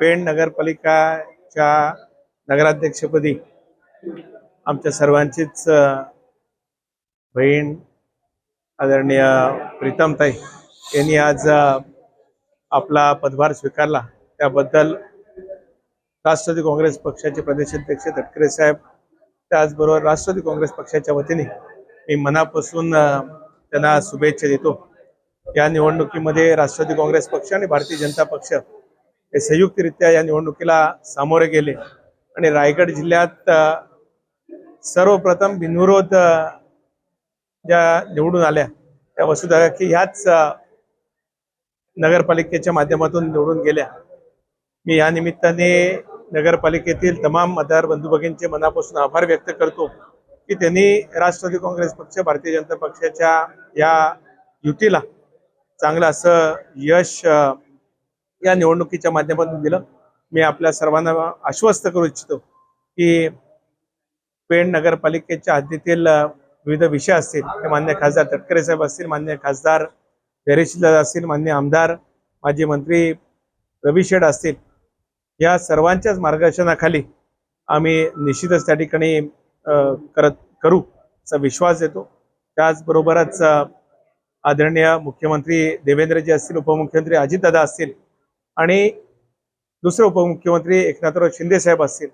पेण नगरपालिकाच्या नगराध्यक्षपदी आमच्या सर्वांचीच बहीण आदरणीय प्रीतमताई यांनी आज आपला पदभार स्वीकारला. त्याबद्दल राष्ट्रवादी काँग्रेस पक्षाचे प्रदेशाध्यक्ष तटकरे साहेब त्याचबरोबर राष्ट्रवादी काँग्रेस पक्षाच्या वतीने मी मनापासून त्यांना शुभेच्छा देतो. या निवडणुकीमध्ये राष्ट्रवादी काँग्रेस पक्ष आणि भारतीय जनता पक्ष हे संयुक्तरित्या या निवडणुकीला सामोरे गेले. आणि रायगड जिल्ह्यात सर्वप्रथम बिनविरोध ज्या निवडून आल्या त्या वसुधा की ह्याच नगरपालिकेच्या माध्यमातून निवडून गेल्या. मी या निमित्ताने नगरपालिकेतील तमाम मतदार बंधू भगिनींचे मनापासून आभार व्यक्त करतो की त्यांनी राष्ट्रवादी काँग्रेस पक्ष भारतीय जनता पक्षाच्या या युतीला चांगलं असं यश या निवडणुकीच्या माध्यमातून दिलं. मी आपल्या सर्वांना आश्वस्त करू इच्छितो की पेण नगरपालिकेच्या हद्दीतील विविध विषय असतील ते मान्य खासदार तटकरे साहेब असतील मान्य खासदार धैर्यशील असतील मान्य आमदार माजी मंत्री रवी शेड असतील या सर्वांच्याच मार्गदर्शनाखाली आम्ही निश्चितच त्या ठिकाणी करत करू असा विश्वास देतो. त्याचबरोबरच आदरणीय मुख्यमंत्री देवेंद्रजी असतील उपमुख्यमंत्री अजितदादा असतील आणि दुसरे उपमुख्यमंत्री एकनाथराव शिंदे साहेब असतील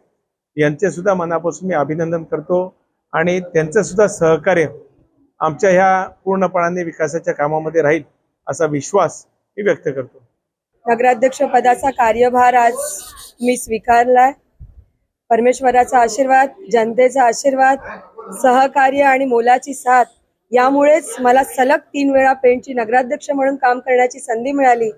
यांचे सुद्धा मनापासून मी अभिनंदन करतो आणि त्यांचं सुद्धा सहकार्य आमच्या ह्या पूर्णपणाने विकासाच्या कामामध्ये राहील असा विश्वास मी व्यक्त करतो. नगराध्यक्ष पदाचा कार्यभार आज मी स्वीकारलाय. परमेश्वराचा आशीर्वाद जनतेचा आशीर्वाद सहकार्य आणि मोलाची साथ यामुळेच मला सलग तीन वेळा पेंटची नगराध्यक्ष म्हणून काम करण्याची संधी मिळाली.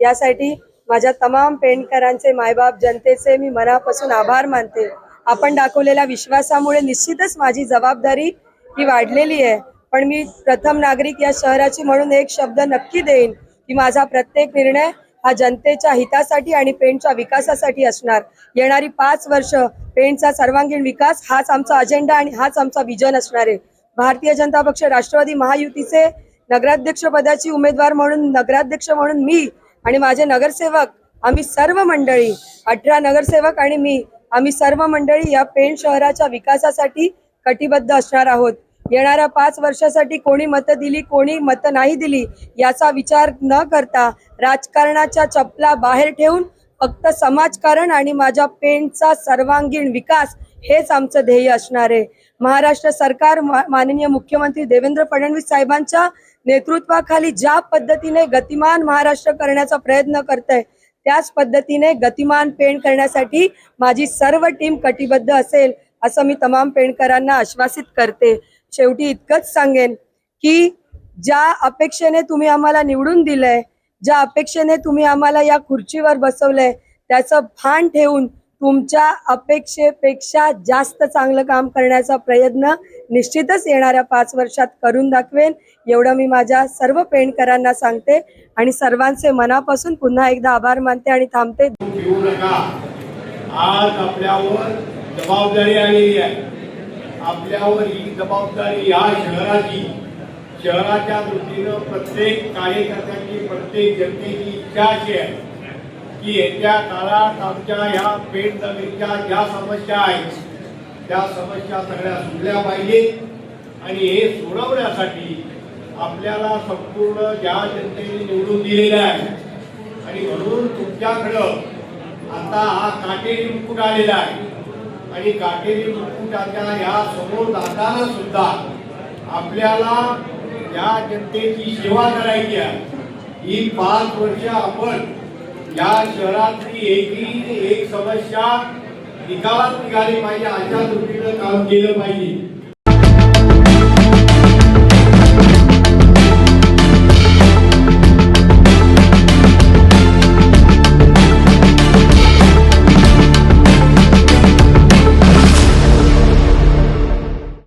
यासाठी माझ्या तमाम पेंडकरांचे मायबाप जनतेचे मी मनापासून आभार मानते. आपण दाखवलेल्या विश्वासामुळे निश्चितच माझी जबाबदारी ही वाढलेली आहे. पण मी प्रथम नागरिक या शहराची म्हणून एक शब्द नक्की देईन की माझा प्रत्येक निर्णय हा जनतेच्या हितासाठी आणि पेंटच्या विकासासाठी असणार. येणारी पाच वर्ष पेंटचा सर्वांगीण विकास हाच आमचा अजेंडा आणि हाच आमचा विजन असणार आहे. भारतीय जनता पक्ष राष्ट्रवादी महायुतीचे नगराध्यक्ष पदाची उमेदवार म्हणून नगराध्यक्ष म्हणून मी आणि माझे नगरसेवक आम्ही सर्व मंडळी अठरा नगरसेवक आणि मी आम्ही सर्व मंडळी या पेण शहराच्या विकासासाठी कटिबद्ध असणार आहोत. येणाऱ्या पाच वर्षासाठी कोणी मतं दिली कोणी मतं नाही दिली याचा विचार न करता राजकारणाच्या चपला बाहेर ठेवून फक्त समाजकारण आणि माझ्या पेणचा सर्वांगीण विकास हेच आमचं ध्येय असणार आहे. महाराष्ट्र सरकार मा- माननीय मुख्यमंत्री देवेंद्र फडणवीस साहेबांच्या नेतृत्वाखाली ज्या पद्धतीने गतिमान महाराष्ट्र करण्याचा प्रयत्न करत आहे त्याच पद्धतीने गतिमान पेण करण्यासाठी माझी सर्व टीम कटिबद्ध असेल असं मी तमाम पेणकरांना आश्वासित करते. शेवटी इतकंच सांगेन की ज्या अपेक्षेने तुम्ही आम्हाला निवडून दिलंय ज्या अपेक्षेने तुम्ही आम्हाला या खुर्चीवर बसवलंय त्याचं भान ठेवून तुमच्या अपेक्षेपेक्षा जास्त चांगलं काम करण्याचा प्रयत्न निश्चितच येणाऱ्या पाच वर्षात करून दाखवेन. एवढं मी माझ्या सर्व पेणकरांना सांगते आणि सर्वांचे मनापासून पुन्हा एकदा आभार मानते आणि थांबते. आज आपल्यावर जबाबदारी आलेली आहे. आपल्यावर ही जबाबदारी या शहराची. शहराच्या दृष्टीनं प्रत्येक कार्यकर्त्यांची प्रत्येक जनतेची इच्छा अशी आहे. की येत्या काळात आमच्या ह्या पेठ नगरीच्या ज्या समस्या आहेत त्या समस्या सगळ्या सुटल्या पाहिजेत आणि हे सोडवण्यासाठी आपल्याला संपूर्ण ज्या जनतेने निवडून दिलेलं आहे. आणि म्हणून तुमच्याकडं आता हा काटेरी मुकुट आलेला आहे. आणि काटेरी मुकुटाच्या या समोर जाताना सुद्धा आपल्याला या जनतेची सेवा करायची आहे. ही पाच वर्ष आपण या शहरातली एकही एक समस्या निकालात निघाली पाहिजे अशा दृष्टीनं काम केलं पाहिजे.